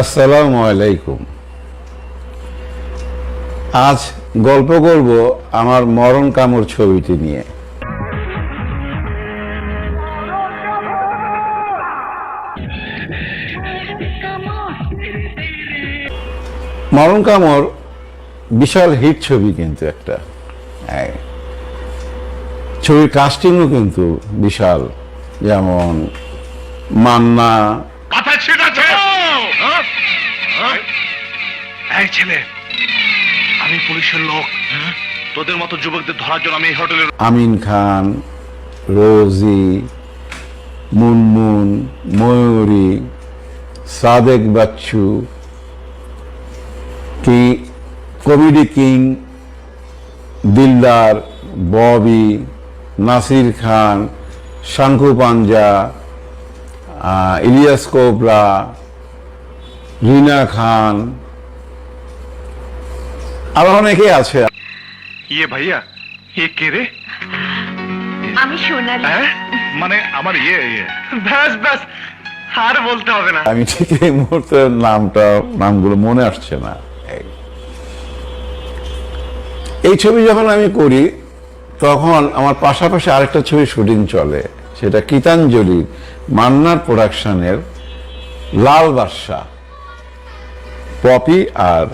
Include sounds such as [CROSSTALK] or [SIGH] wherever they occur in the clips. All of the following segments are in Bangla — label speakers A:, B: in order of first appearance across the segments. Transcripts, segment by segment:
A: আসসালামু আলাইকুম। আজ গল্প করব আমার মরণ কামড় ছবিটি নিয়ে। মরণ কামড় বিশাল হিট ছবি কিন্তু একটা। ছবির কাস্টিংও কিন্তু বিশাল। যেমন মান্না।
B: মাথা ছিটাছে এই ছেলে আমি পুলিশের লোক। তোদের মতো যুবকদের ধরার জন্য আমি এই হোটেলের
A: আমিন খান রোজি মুনমুন ময়ূরী সাদেক বাচ্চু কি comedy king Dildar Bobby Nasir Khan Shanku Panja Ilias Cobra রিনা খান আরও অনেকে আছে।
B: ইয়ে ভাইয়া ইয়ে কে রে?
C: আমি সোনালি।
B: হ্যাঁ? মানে আমার ইয়ে ইয়ে। ব্যাস ব্যাস আর বলতে হবে না।
A: আমি ঠিক এই মুহূর্তে নামটা নামগুলো মনে আসছে না। এই। ছবি যখন আমি করি তখন আমার পাশাপাশি আরেকটা ছবি শুটিং চলে। সেটা গীতাঞ্জলির মান্নার প্রোডাকশনের লাল বাদশা পপি আর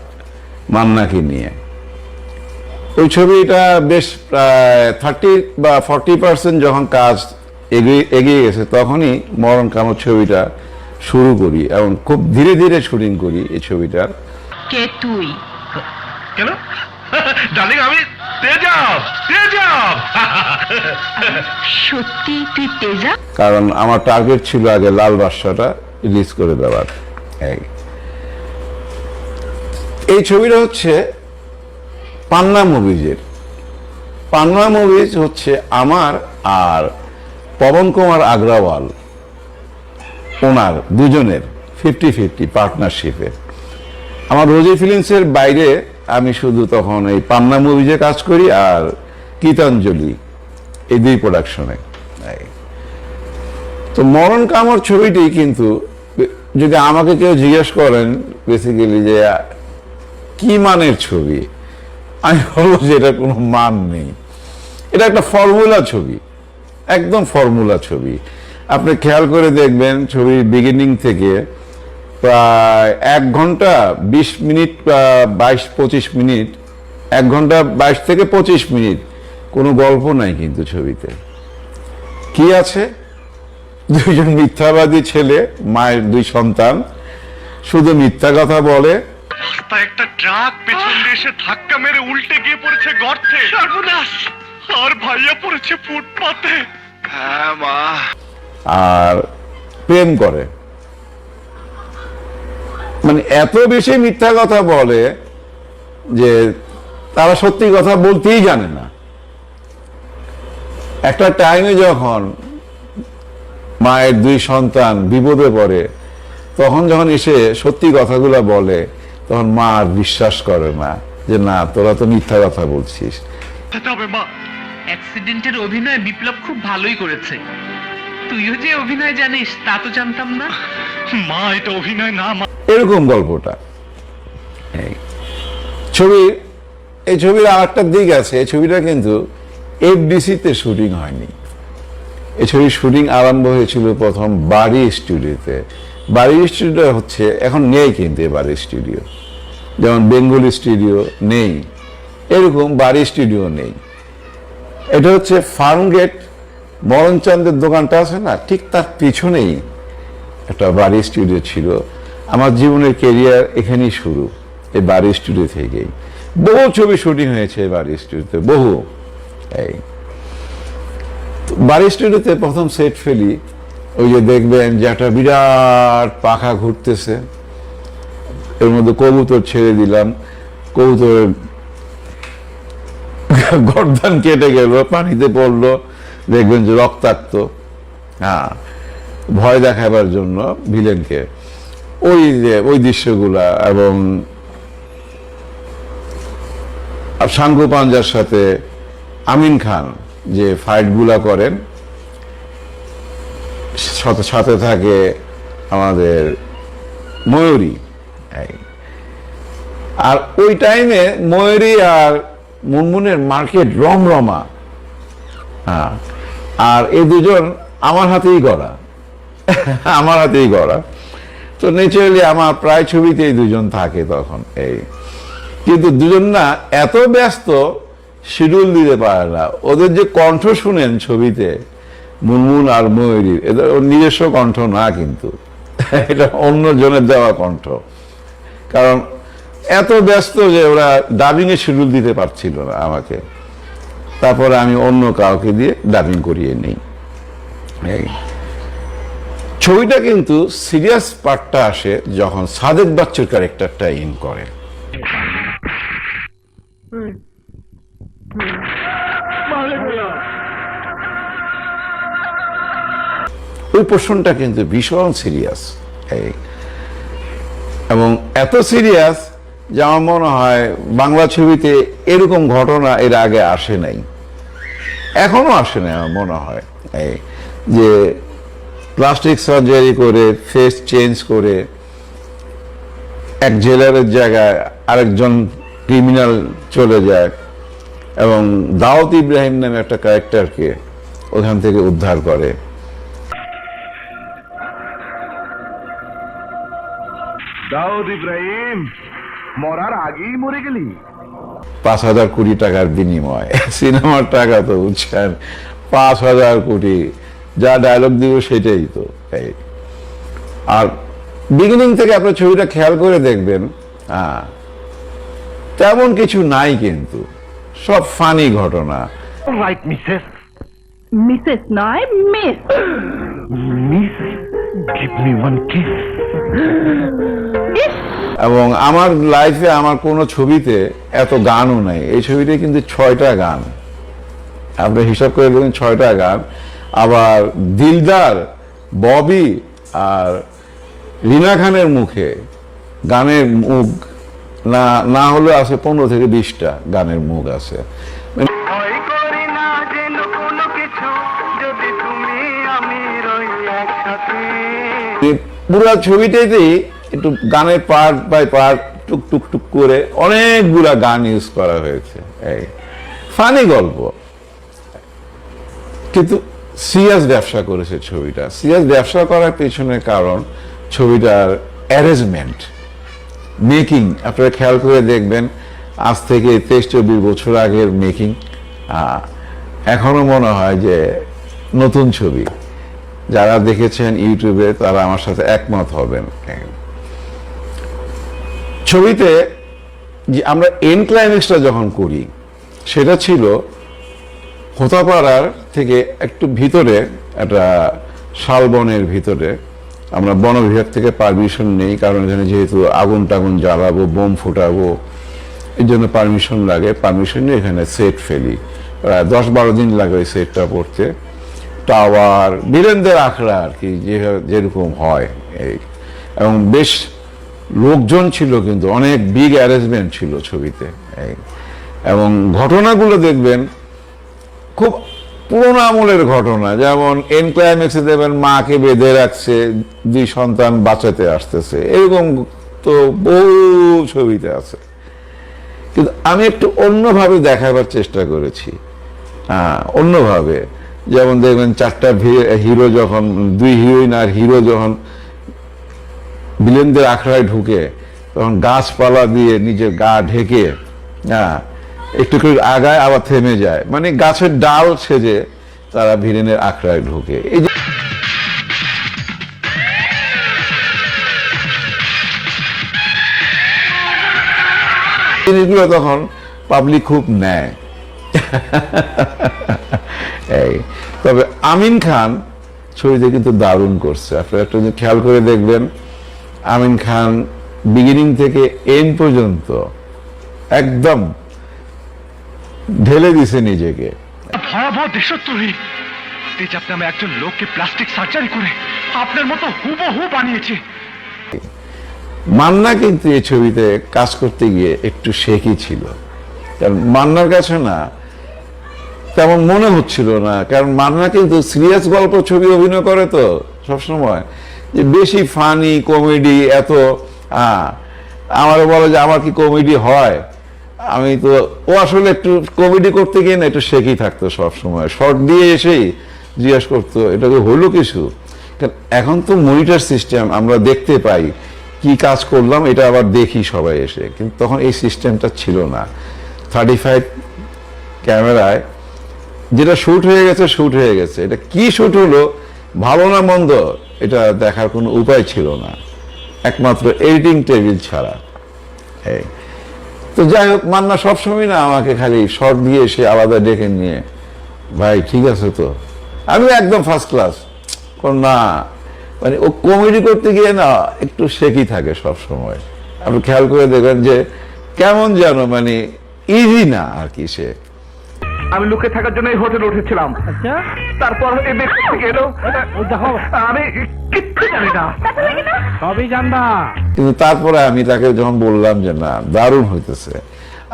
A: মান্নাকে নিয়ে। ওই ছবিটা বেশ প্রায় থার্টি বা ফর্টি পার্সেন্ট যখন কাজ এগিয়ে এগিয়ে গেছে তখনই মরণ কামড় ছবিটা শুরু করি এবং খুব ধীরে ধীরে শুটিং করি এই ছবিটার।
C: কে তুই?
B: কেন? ডার্লিং আমি তেজাব তেজাব
C: সত্যি তুই তেজা?
A: কারণ আমার টার্গেট ছিল আগে লাল বাদশাটা রিলিজ করে দেওয়ার। এই। এই ছবিটা হচ্ছে পান্না মুভিজের। পান্না মুভিজ হচ্ছে আমার আর পবন কুমার আগ্রাওয়াল, ওনার দুজনের ফিফটি ফিফটি পার্টনারশিপে। আমার রোজি ফিলিংসের বাইরে আমি শুধু তখন এই পান্না মুভিজে কাজ করি আর গীতাঞ্জলি এই দুই প্রোডাকশনে তো মরণ কামড় ছবিটি কিন্তু যদি আমাকে কেউ জিজ্ঞেস করেন বেসিক্যালি যে কি মানের ছবি? আমি বলব যে এটা কোনো মান নেই। এটা একটা ফর্মুলা ছবি, একদম ফর্মুলা ছবি। আপনি খেয়াল করে দেখবেন ছবির বিগিনিং থেকে প্রায় এক ঘণ্টা বিশ মিনিট বা বাইশ পঁচিশ মিনিট, এক ঘণ্টা বাইশ থেকে পঁচিশ মিনিট কোনো গল্প নাই কিন্তু ছবিতে। কি আছে? দুইজন মিথ্যাবাদী ছেলে, মায়ের দুই সন্তান, শুধু মিথ্যা কথা বলে
B: তা একটা ট্রাক পেছন দিয়ে এসে ধাক্কা মেরে উল্টে গিয়ে পড়েছে গর্তে। সর্বনাশ! আর ভাইয়া পড়েছে ফুটপাতে। হ্যাঁ মা।
A: আর প্রেম করে। মানে এত বেশি মিথ্যা কথা বলে যে তারা সত্যি কথা বলতেই জানে না। একটা টাইমে যখন মায়ের দুই সন্তান বিপদে পড়ে তখন যখন এসে সত্যি কথাগুলো বলে তখন মা আর বিশ্বাস করে না যে না তোরা তো মিথ্যা কথা বলছিস।
B: তবে মা
D: অ্যাক্সিডেন্টের অভিনয় বিপ্লব খুব ভালোই করেছে। তুইও যে অভিনয় জানিস তা তো জানতাম না।
B: মা এটা অভিনয় না মা।
A: এরকম গল্পটা। ছবি এই ছবির আর একটা দিক আছে এই ছবিটা কিন্তু এফডিসিতে শুটিং হয়নি। এই ছবির শুটিং আরম্ভ হয়েছিল প্রথম বাড়ি স্টুডিওতে। বাড়ি স্টুডিও হচ্ছে, এখন নেই কিন্তু এই বাড়ি স্টুডিও যেমন বেঙ্গলি স্টুডিও নেই, এরকম বাড়ি স্টুডিও নেই। এটা হচ্ছে ফার্মগেট, মরণচন্দ্রের দোকানটা আছে না, ঠিক তার পিছনেই একটা বাড়ি স্টুডিও ছিল। আমার জীবনের কেরিয়ার এখানেই শুরু এই বাড়ি স্টুডিও থেকেই। বহু ছবি শুটিং হয়েছে এই বাড়ি স্টুডিওতে বহু। এই। বাড়ি স্টুডিওতে প্রথম সেট ফেলি ওই যে দেখবেন যে একটা বিরাট পাখা ঘুরতেছে। এর মধ্যে কবুতর ছেড়ে দিলাম। কবুতরের গর্দান কেটে গেল, পানিতে পড়ল। দেখবেন যে রক্তাক্ত। হ্যাঁ ভয় দেখাবার জন্য ভিলেনকে। ওই যে, ওই দৃশ্যগুলা এবং সাঙ্গু পাঞ্জার সাথে আমিন খান যে ফাইটগুলা করেন সাথে থাকে আমাদের ময়ূরী। আর ওই টাইমে ময়ূরী আর মুনমুনের মার্কেট রমরমা। হ্যাঁ। আর এই দুজন আমার হাতেই গড়া। [LAUGHS] আমার হাতেই গড়া। তো ন্যাচারালি আমার প্রায় ছবিতেই দুজন থাকে তখন, এই। কিন্তু দুজন না এত ব্যস্ত শিডিউল দিতে পারে না। ওদের যে কণ্ঠ শুনেন ছবিতে মুনমুন আর ময়ূরীর এদের ওর নিজস্ব কণ্ঠ না কিন্তু। এটা অন্য জনের দেওয়া কণ্ঠ। কারণ এত ব্যস্ত যে ওরা ডাবিং এ শিডিউল দিতে পারছিল না আমাকে। তারপরে আমি অন্য কাউকে দিয়ে ডাবিং করিয়ে নেই। ছবিটা কিন্তু সিরিয়াস পার্টটা আসে যখন সাদেক বাচ্চুর ক্যারেক্টারটা ইন করে। ওই পোর্শনটা কিন্তু ভীষণ সিরিয়াস এবং এত সিরিয়াস যে আমার মনে হয় বাংলা ছবিতে এরকম ঘটনা এর আগে আসে নাই। এখনও আসে নাই আমার মনে হয়, এই। যে প্লাস্টিক সার্জারি করে ফেস চেঞ্জ করে, এক জেলারের জায়গায় আরেকজন ক্রিমিনাল চলে যায় এবং দাউদ ইব্রাহিম নামে একটা ক্যারেক্টারকে ওখান থেকে উদ্ধার করে।
B: দাউদ ইব্রাহিম মরার আগেই মরে গেলি।
A: পাঁচ হাজার কোটি টাকার বিনিময়। সিনেমার টাকা তো বুঝছেন? পাঁচ হাজার কোটি। যা ডায়লগ দিব সেটাই তো। আর বিগিনিং থেকে আপনার ছবিটা খেয়াল করে দেখবেন হ্যাঁ তেমন কিছু নাই কিন্তু। সব ফানি ঘটনা।
B: রাইট মিসেস
C: মিসেস নয় Miss
B: Miss give me one kiss
A: এবং আমার লাইফে আমার কোনো ছবিতে এত গানও নাই। এই ছবিতে কিন্তু ছয়টা গান। আপনি হিসাব করে দেখুন ছয়টা গান। আবার দিলদার ববি আর রিনা খানের মুখে গানের মুখ না না হলে আছে পনেরো থেকে বিশটা গানের মুখ আছে। পুরো ছবিটাতেই একটু গানের পার্ট বাই পার্ট টুক টুক টুক করে অনেকগুলা গান ইউজ করা হয়েছে। এই ফানি গল্প। কিন্তু সিরিয়াস ব্যবসা করেছে ছবিটা। সিরিয়াস ব্যবসা করার পেছনে কারণ ছবিটার অ্যারেঞ্জমেন্ট মেকিং আপনারা খেয়াল করে দেখবেন, আজ থেকে তেইশ চব্বিশ বছর আগের মেকিং এখনও মনে হয় যে নতুন ছবি। যারা দেখেছেন ইউটিউবে, তারা আমার সাথে একমত হবেন ছবিতে যে আমরা এন ক্লাইম্যাক্সটা যখন করি, সেটা ছিল হোতাপাড়ার থেকে একটু ভিতরে, একটা শালবনের ভিতরে। আমরা বন বিভাগ থেকে পারমিশন নেই, কারণ এখানে যেহেতু আগুন টাগুন জ্বালাবো, বোম ফুটাবো, এর জন্য পারমিশন লাগে। পারমিশন নিয়ে এখানে সেট ফেলি। প্রায় দশ বারো দিন লাগে ওই সেটটা পড়তে। টাওয়ার, বীরেন্দ্রের আখড়া আর কি যেভাবে যেরকম হয় এই। এবং বেশ লোকজন ছিল কিন্তু, অনেক বিগ অ্যারেঞ্জমেন্ট ছিল ছবিতে এই। এবং ঘটনাগুলো দেখবেন, খুব পুরোনো আমলের ঘটনা, যেমন এন ক্লাইম্যাক্সে দেবেন মাকে বেঁধে রাখছে, দুই সন্তান বাঁচাতে আসতেছে, এরকম তো বহু ছবিতে আছে। কিন্তু আমি একটু অন্যভাবে দেখাবার চেষ্টা করেছি। হ্যাঁ অন্যভাবে। যেমন দেখবেন চারটা হিরো যখন, দুই হিরোইন আর হিরো যখন বিলেনদের আখড়ায় ঢুকে, তখন গাছপালা দিয়ে নিজের গা ঢেকে হ্যাঁ একটু একটু আগায় আবার থেমে যায়। মানে গাছের ডাল সেজে তারা ভিলেনের আখড়ায় ঢুকে। এই যে জিনিসগুলো তখন পাবলিক খুব নেয়। এই তবে আমিন খান ছবিতে কিন্তু দারুণ করছে। আপনারা একটু যদি খেয়াল করে দেখবেন আমিন খান বিগিনিং থেকে এন পর্যন্ত একদম ঢেলে দিছে নিজেকে।
B: ভয়াবহ তেজাব নামে একজন লোককে প্লাস্টিক সার্জারি করে আপনার মতো হুবহু বানিয়েছে।
A: মান্না কিন্তু এই ছবিতে কাজ করতে গিয়ে একটু শেখই ছিল। কারণ মান্নার কাছে না তেমন মনে হচ্ছিল না, কারণ মান্না কিন্তু সিরিয়াস গল্প, ছবি অভিনয় করে তো সবসময়। যে বেশি ফানি কমেডি এত আমারও বলে যে আমার কি কমেডি হয়? আমি তো, ও আসলে একটু কমেডি করতে গিয়ে না একটু শেখি থাকতো সবসময়। শর্ট দিয়ে এসেই জিজ্ঞেস করতো, এটা কি হলো কিছু? এখন তো মনিটর সিস্টেম আমরা দেখতে পাই, কি কাজ করলাম এটা আবার দেখি সবাই এসে। কিন্তু তখন এই সিস্টেমটা ছিল না। থার্টি ফাইভ ক্যামেরায় যেটা শ্যুট হয়ে গেছে শ্যুট হয়ে গেছে। এটা কি শ্যুট হলো, ভালো না মন্দ, এটা দেখার কোনো উপায় ছিল না। একমাত্র এডিটিং টেবিল ছাড়া। তো যাই হোক, মান্না সবসময় না আমাকে খালি শর্ট দিয়ে এসে আলাদা ডেকে নিয়ে, ভাই, ঠিক আছে তো। আমি একদম ফার্স্ট ক্লাস না মানে ও কমেডি করতে গিয়ে না একটু শেকি থাকে সব সময় আপনি খেয়াল করে দেখবেন যে কেমন যেন মানে ইজি না আর কি সে।
B: আমি লুকে থাকার জন্য এই হোটেলে উঠেছিলাম। তারপর এই ব্যক্তি থেকে এলো আমি কিচ্ছু জানি না।
E: সবই জানবা।
A: কিন্তু তারপরে আমি তাকে যখন বললাম যে না দারুণ হইতেছে।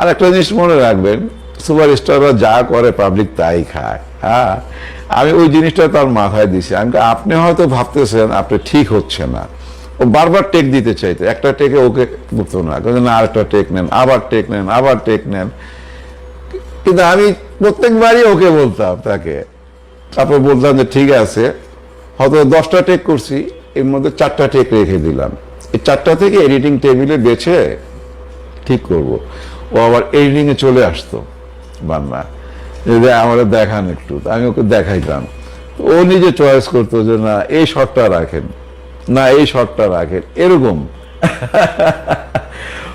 A: আর একটা জিনিস মনে রাখবেন সুপারস্টাররা যা করে পাবলিক তাই খায় হ্যাঁ? আমি ওই জিনিসটা তার মাথায় দিছি। আমি আপনি হয়তো ভাবতেছেন আপনি ঠিক হচ্ছে না। ও বারবার টেক দিতে চাইতো। একটা টেকে ওকে বুঝতো না। না আরেকটা টেক নেন আবার টেক নেন আবার টেক নেন। কিন্তু আমি প্রত্যেকবারই ওকে বলতাম তাকে। তারপর বলতাম যে, ঠিক আছে। হয়তো দশটা টেক করছি, এর মধ্যে চারটা টেক রেখে দিলাম। এই চারটা থেকে এডিটিং টেবিলে বেছে ঠিক করব। ও আবার এডিটিং এ চলে আসতো বান্না যে আমাদের দেখান একটু, আমি ওকে দেখাইতাম। ও নিজে চয়েস করতো যে, না, এই শটটা রাখেন। না, এই শটটা রাখেন। এরকম।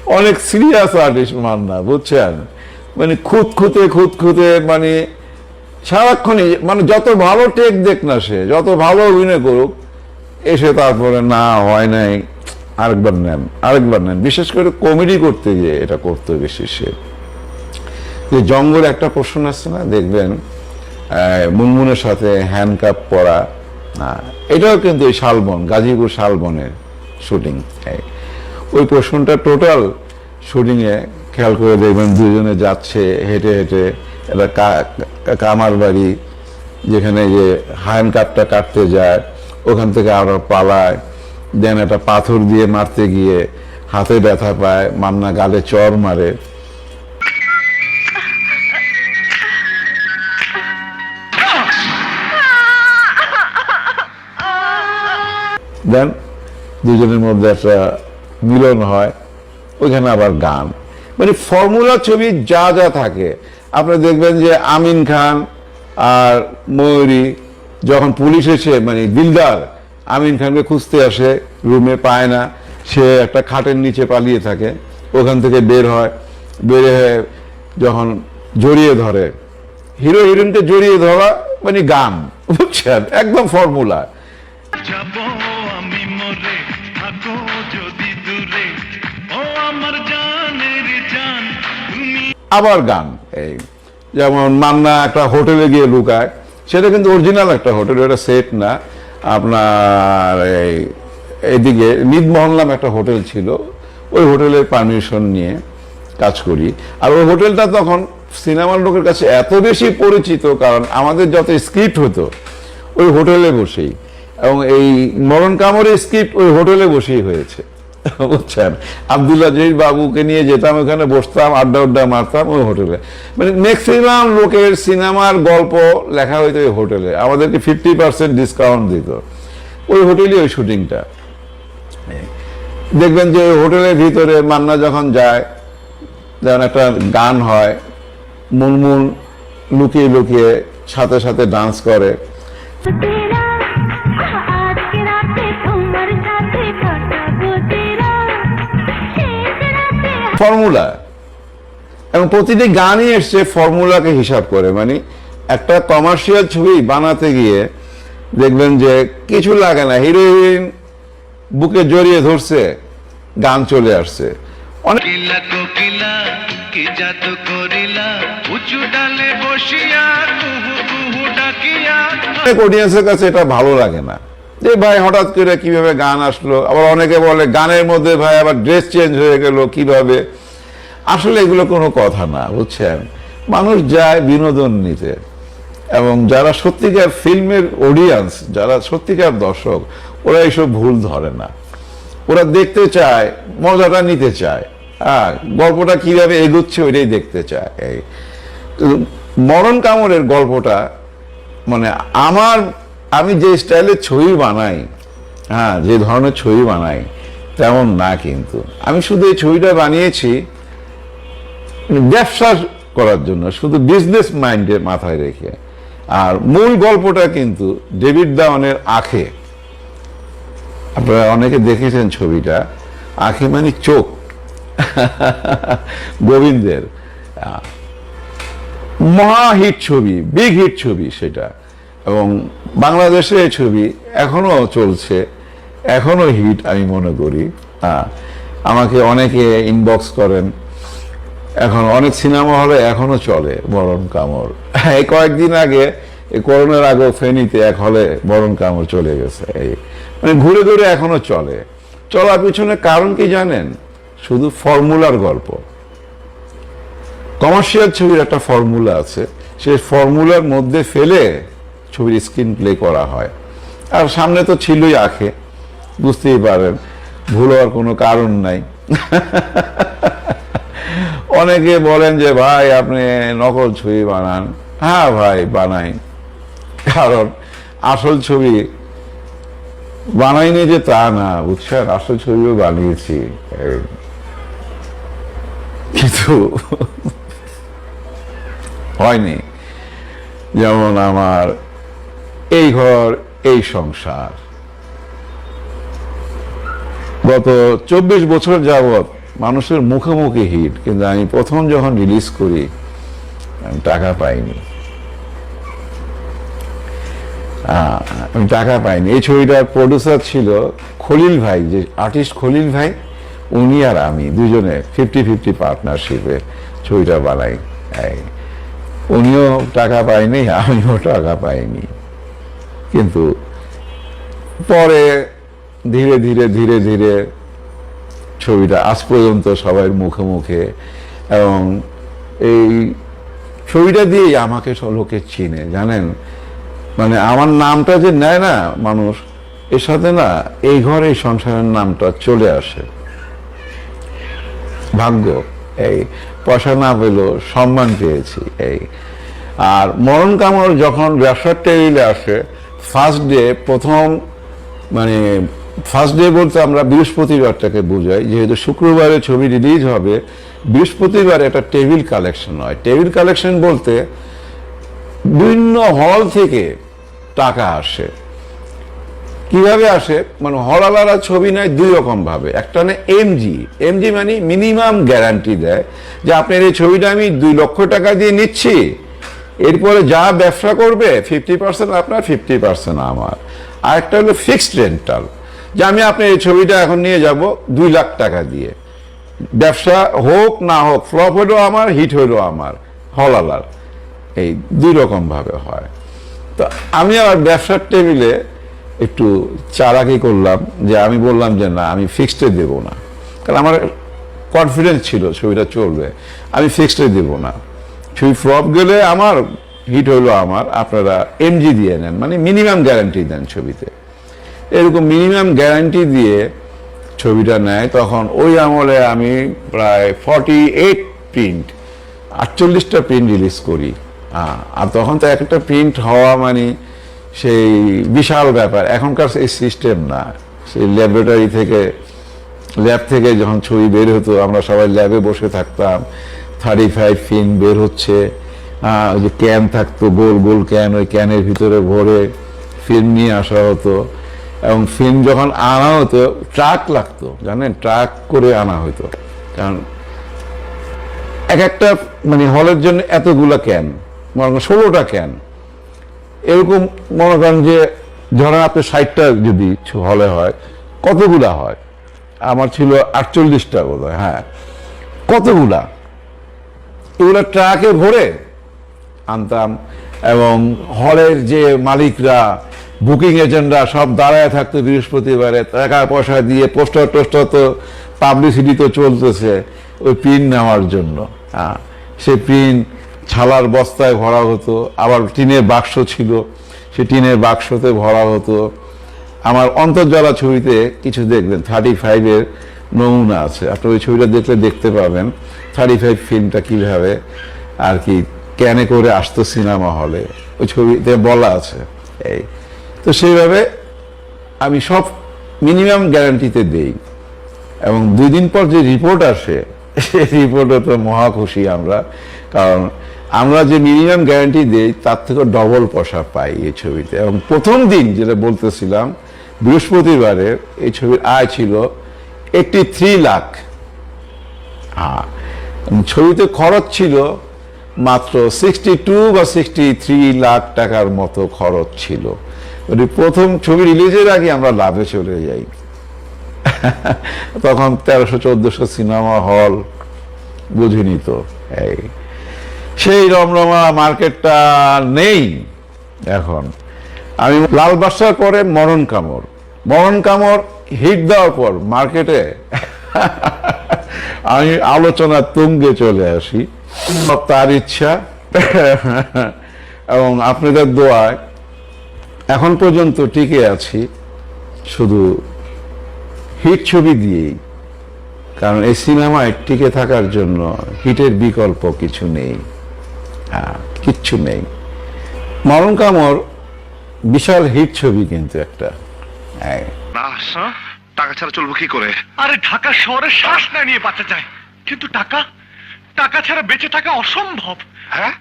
A: অনেক সিরিয়াস আর্টিস্ট মান্না, বুঝছেন? মানে খুঁত খুঁতে খুঁত খুঁতে মানে সারাক্ষণই মানে যত ভালো টেক দেখ না সে, যত ভালো অভিনয় করুক, এসে তারপরে না, হয় নাই, আরেকবার নেন আরেকবার নেন। বিশেষ করে কমেডি করতে গিয়ে এটা করতে বেশি সে। যে জঙ্গল একটা প্রশ্ন আছে না, দেখবেন মুনমুনের সাথে হ্যান্ডকাপ পরা এটাও কিন্তু এই শালবন, গাজীপুর শালবনের শুটিং ওই প্রশ্নটা টোটাল শুটিংয়ে খেয়াল করে দেখবেন দুজনে যাচ্ছে, হেঁটে হেঁটে। কা- কামার বাড়ি, যেখানে যে হ্যান্ড কাপটা কাটতে যায়, ওখান থেকে আরও পালায়। দেন একটা পাথর দিয়ে মারতে গিয়ে হাতে ব্যথা পায় মান্না গালে চর মারে। দেন দুজনের মধ্যে একটা মিলন হয়, ওইখানে আবার গান। মানে ফর্মুলা ছবি যা যা থাকে। আপনি দেখবেন যে আমিন খান আর ময়ূরী যখন পুলিশ এসে মানে দিলদার আমিন খানকে খুঁজতে আসে, রুমে পায় না, সে একটা খাটের নিচে পালিয়ে থাকে, ওখান থেকে বের হয়, বের হয়ে যখন জড়িয়ে ধরে, হিরো হিরোইনকে জড়িয়ে ধরা মানে গান, বুঝছেন? একদম ফর্মুলা আবার গান। এই যেমন মান্না একটা হোটেলে গিয়ে লুকায়, সেটা কিন্তু অরিজিনাল একটা হোটেল, এটা সেট না। আপনার এই, এদিকে নিদমহল নাম একটা হোটেল ছিল, ওই হোটেলের পারমিশন নিয়ে কাজ করি। আর ওই হোটেলটা তখন সিনেমার লোকের কাছে এত বেশি পরিচিত, কারণ আমাদের যত স্ক্রিপ্ট হতো, ওই হোটেলে বসেই। এবং এই মরণ কামড়ের স্ক্রিপ্ট ওই হোটেলে বসেই হয়েছে। বুঝছেন আবদুল্লাহ জহির বাবুকে নিয়ে যেতাম, ওখানে বসতাম, আড্ডা আড্ডা মারতাম ওই হোটেলে। মানে ম্যাক্সিমাম লোকের সিনেমার গল্প লেখা হইতো ওই হোটেলে। আমাদেরকে ফিফটি পার্সেন্ট ডিসকাউন্ট দিত। ওই হোটেলই ওই শুটিংটা। দেখবেন যে ওই হোটেলের ভিতরে মান্না যখন যায়, যেমন একটা গান হয় মুনমুন লুকিয়ে লুকিয়ে সাথে সাথে ডান্স করে। ফর্মুলা এবং প্রতিটি গানই এসছে ফর্মুলাকে হিসাব করে। মানে একটা কমার্শিয়াল ছবি বানাতে গিয়ে দেখবেন যে কিছু লাগে না। হিরো হিরোইন বুকে জড়িয়ে ধরছে গান চলে আসছে। অনেক
F: কি জাদু করিলা? উঁচু ডালে বসিয়া কুহু কুহু ডাকিয়া।
A: অডিয়েন্সের কাছে এটা ভালো লাগে না। যে ভাই হঠাৎ করে কীভাবে গান আসলো? আবার অনেকে বলে গানের মধ্যে ভাই আবার ড্রেস চেঞ্জ হয়ে গেল কীভাবে? আসলে এগুলো কোনো কথা না, বুঝছেন? মানুষ যায় বিনোদন নিতে এবং যারা সত্যিকার ফিল্মের অডিয়েন্স যারা সত্যিকার দর্শক, ওরা এইসব ভুল ধরে না। ওরা দেখতে চায়, মজাটা নিতে চায়। হ্যাঁ গল্পটা কীভাবে এগোচ্ছে ওইটাই দেখতে চায়। মরণ কামড়ের গল্পটা মানে আমার আমি যে স্টাইলের ছবি বানাই হ্যাঁ যে ধরনের ছবি বানাই, তেমন না কিন্তু। আমি শুধু এই ছবিটা বানিয়েছি ব্যবসা করার জন্য, শুধু বিজনেস মাইন্ডে মাথায় রেখে। আর মূল গল্পটা কিন্তু ডেভিড দাওয়ানের আখে। আপনারা অনেকে দেখেছেন ছবিটা, আখে মানে চোখ। [LAUGHS] গোবিন্দের মহা হিট ছবি বিগ হিট ছবি সেটা। এবং বাংলাদেশে এই ছবি এখনও চলছে, এখনও হিট আমি মনে করি। হ্যাঁ আমাকে অনেকে ইনবক্স করেন, এখন অনেক সিনেমা হলে এখনও চলে বরণ কামড়। [LAUGHS] এই কয়েকদিন আগে, এই করোনার আগে ফেনীতে এক হলে বরণ কামড় চলে গেছে। এই মানে ঘুরে ঘুরে এখনও চলে। চলার পিছনে কারণ কি জানেন? শুধু ফর্মুলার গল্প। কমার্শিয়াল ছবির একটা ফর্মুলা আছে, সেই ফর্মুলার মধ্যে ফেলে ছবির স্ক্রিন প্লে করা হয়। আর সামনে তো ছিলই আখে, বুঝতেই পারেন ভুল হওয়ার কোনো কারণ নাই। অনেকে বলেন যে, ভাই, আপনি নকল ছবি বানান। হ্যাঁ ভাই, বানাই। কারণ আসল ছবি বানাইনি যে তা না, বুঝছেন? আসল ছবিও বানিয়েছি। কিন্তু হয়নি। যেমন আমার এই ঘর, এই সংসার। গত চব্বিশ বছর যাবৎ মানুষের মুখে মুখে হিট, কিন্তু আমি প্রথম যখন রিলিজ করি, আমি টাকা পাইনি। আমি টাকা পাইনি। এই ছবিটার প্রডিউসার ছিল খলিল ভাই, যে আর্টিস্ট খলিল ভাই, উনি আর আমি দুজনে ফিফটি ফিফটি পার্টনারশিপে ছবিটা বানাই। উনিও টাকা পায়নি, আমিও টাকা পাইনি। কিন্তু পরে ধীরে ধীরে ধীরে ধীরে ছবিটা আজ পর্যন্ত সবার মুখে মুখে এবং এই ছবিটা দিয়েই আমাকে লোকে চিনে, জানেন? মানে আমার নামটা যে নেয় না মানুষ, এর সাথে না এই ঘরে সংসারের নামটা চলে আসে। ভাগ্য, এই পয়সা না পেলেও সম্মান পেয়েছি, এই। আর মরণ কামড় যখন ব্যবসার টেবিলে আসে ফার্স্ট ডে প্রথম মানে ফার্স্ট ডে বলতে আমরা বৃহস্পতিবারটাকে বোঝাই, যেহেতু শুক্রবারে ছবি রিলিজ হবে, বৃহস্পতিবার একটা টেবিল কালেকশন হয়। টেবিল কালেকশন বলতে বিভিন্ন হল থেকে টাকা আসে। কীভাবে আসে? মানে হলালারা ছবি নেয় দুই রকম ভাবে। একটা না এমজি এমজি মানে মিনিমাম গ্যারান্টি দেয় যে আপনার এই ছবিটা আমি দুই লক্ষ টাকা দিয়ে নিচ্ছি। এরপরে যা ব্যবসা করবে ফিফটি পার্সেন্ট আপনার ফিফটি পার্সেন্ট আমার। আর একটা হলো ফিক্সড রেন্টাল যে আমি আপনার এই ছবিটা এখন নিয়ে যাব দুই লাখ টাকা দিয়ে। ব্যবসা হোক না হোক ফ্লপ হলো আমার হিট হলো আমার হলালার এই দুই রকম ভাবে হয়। তো আমি আবার ব্যবসার টেবিলে একটু চালাকি করলাম, যে আমি বললাম যে না, আমি ফিক্সডে দেব না। কারণ আমার কনফিডেন্স ছিল ছবিটা চলবে। আমি ফিক্সডে দেব না। ছবি ফ্লপ গেলে আমার হিট হইল আমার, আপনারা এমজি দিয়ে নেন মানে মিনিমাম গ্যারান্টি দেন ছবিতে। এরকম মিনিমাম গ্যারান্টি দিয়ে ছবিটা নেয়, তখন ওই আমলে আমি প্রায় ফর্টি এইট প্রিন্ট আটচল্লিশটা প্রিন্ট রিলিজ করি। আর তখন তো একটা প্রিন্ট হওয়া মানে সেই বিশাল ব্যাপার। এখনকার সেই সিস্টেম না। সেই ল্যাবরেটরি থেকে ল্যাব থেকে যখন ছবি বের হতো, আমরা সবাই ল্যাবে বসে থাকতাম। থার্টি ফাইভ ফিন বের হচ্ছে। ওই যে ক্যান থাকতো, গোল গোল ক্যান ওই ক্যানের ভিতরে ভরে ফিল্ম নিয়ে আসা হতো। এবং ফিল্ম যখন আনা হতো ট্রাক লাগতো, জানেন? ট্রাক করে আনা হতো। কারণ এক একটা মানে হলের জন্য এতগুলা ক্যান মনে করেন ষোলোটা ক্যান এরকম মনে করেন যে, ধরেন আপনি ষাটটা যদি হলে হয়, কতগুলা হয়? আমার ছিল আটচল্লিশটা বোধ হয় হ্যাঁ। কতগুলা? এগুলা ট্রাকে ভরে আনতাম এবং হলের যে মালিকরা, বুকিং এজেন্টরা সব দাঁড়ায় থাকতো বৃহস্পতিবারে টাকা পয়সা দিয়ে পোস্টার টোস্টার তো পাবলিসিটি তো চলতেছে, ওই প্রিন্ট নেওয়ার জন্য। হ্যাঁ সে প্রিন্ট ছালার বস্তায় ভরা হতো, আবার টিনের বাক্স ছিল, সে টিনের বাক্সতে ভরা হতো। আমার অন্তর্জলা ছবিতে কিছু দেখবেন থার্টি ফাইভের নমুনা আছে। আপনি ওই ছবিটা দেখলে দেখতে পাবেন। থার্টি ফাইভ ফিল্মটা কীভাবে আর কি ক্যানে করে আসতো সিনেমা হলে। ওই ছবিতে বলা আছে। এই। তো সেইভাবে আমি সব মিনিমাম গ্যারান্টিতে দেই। এবং দুই দিন পর যে রিপোর্ট আসে, সেই রিপোর্টে তো মহা খুশি আমরা। কারণ আমরা যে মিনিমাম গ্যারান্টি দেই, তার থেকে ডবল পয়সা পাই এই ছবিতে। এবং প্রথম দিন যেটা বলতেছিলাম বৃহস্পতিবারের এই ছবির আয় ছিল এইটটি থ্রি লাখ হ্যাঁ ছবিতে খরচ ছিল মাত্র সিক্সটি টু বা সিক্সটি থ্রি লাখ টাকার মতো খরচ ছিল। প্রথম ছবি রিলিজের আগে আমরা লাভে চলে যাই। তখন তেরোশো চোদ্দশো সিনেমা হল, বুঝিনি তো? এই, সেই রমরমা মার্কেটটা নেই এখন। আমি লাল বাসার পরে মরণ কামড়। মরণ কামড় হিট দেওয়ার পর মার্কেটে আমি আলোচনা তুঙ্গে চলে আসি। তার ইচ্ছা এবং আপনাদের দোয়ায় এখন পর্যন্ত টিকে আছি। শুধু হিট ছবি দিয়েই। কারণ এই সিনেমায় টিকে থাকার জন্য হিটের বিকল্প কিছু নেই। হ্যাঁ কিচ্ছু নেই। মরণ কামড় বিশাল হিট ছবি কিন্তু একটা।
B: না টাকা ছাড়া চলবো কি করে? আরে ঢাকা শহরে শ্বাস না নিয়ে বাঁচা যায়। কিন্তু টাকা? টাকা ছাড়া বেঁচে থাকা অসম্ভব। হ্যাঁ?